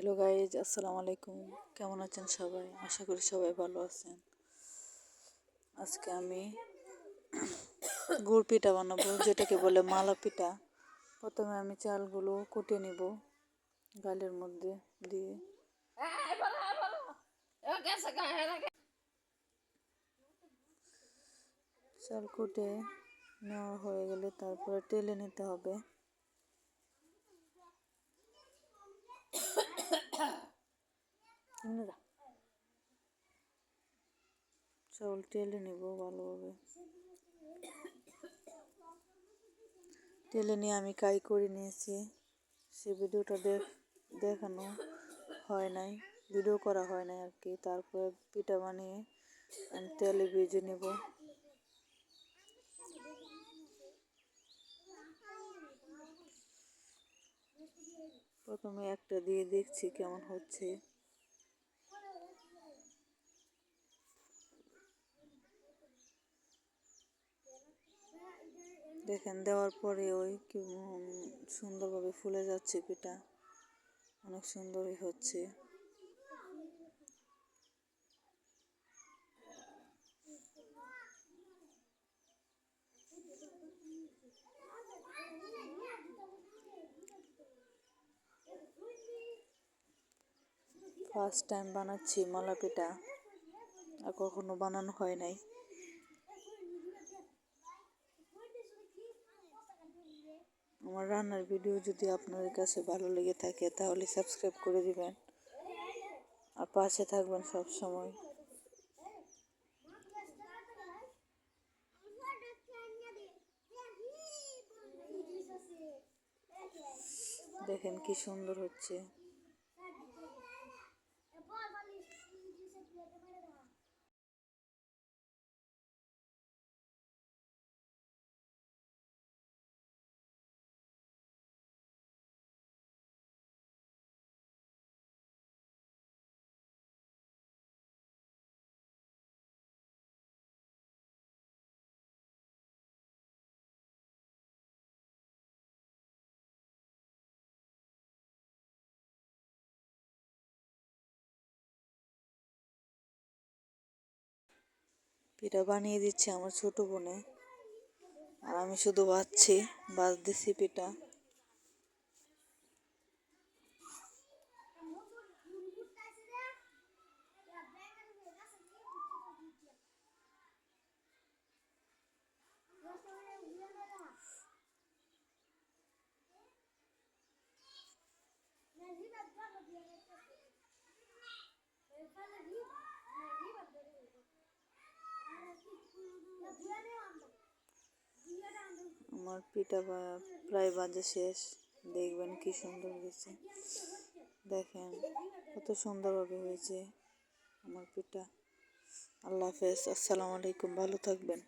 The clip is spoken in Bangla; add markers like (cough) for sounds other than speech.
হ্যালো গাইজ আসসালামু আলাইকুম কেমন আছেন সবাই? আশা করি সবাই ভালো আছেন। আজকে আমি (coughs) গুড় পিঠা বানাবো, যেটাকে বলে মালা পিঠা। প্রথমে আমি চালগুলো কুটে নিব গালের মধ্যে দিয়ে। চাল কুটে নেওয়া হয়ে গেলে তারপরে টেলে নিতে হবে। চাউল টেলে নিব ভালোভাবে টেলে নিয়ে আমি কাই করে নিয়েছি সে ভিডিওটা দেখ দেখানো হয় নাই ভিডিও করা হয় নাই আর কি তারপরে পিঠা বানিয়ে আমি তেলে ভেজে নেব প্রথমে একটা দিয়ে দেখছি কেমন হচ্ছে। দেখেন, দেওয়ার পরে ওই সুন্দরভাবে ফুলে যাচ্ছে পিঠা। অনেক সুন্দরই হচ্ছে। ফার্স্ট টাইম বানাচ্ছি মালা পিঠা, আর কখনো বানানো হয় নাই। আমার রান্নার ভিডিও যদি আপনাদের কাছে ভালো লেগে থাকে, তাহলে সাবস্ক্রাইব করে দিবেন। আর পাশে থাকবেন সব সময় দেখেন কি সুন্দর হচ্ছে। পিঠা বানিয়ে দিচ্ছে আমার ছোটো বোনে। আর আমি শুধু বাজছি বাজতেছি পিঠা। আমার পিঠা প্রায় বাজে শেষ। দেখবেন কি সুন্দর হয়েছে। দেখেন, কত সুন্দরভাবে হয়েছে আমার পিঠা। আল্লাহ হাফেজ, আসসালামু আলাইকুম, ভালো থাকবেন।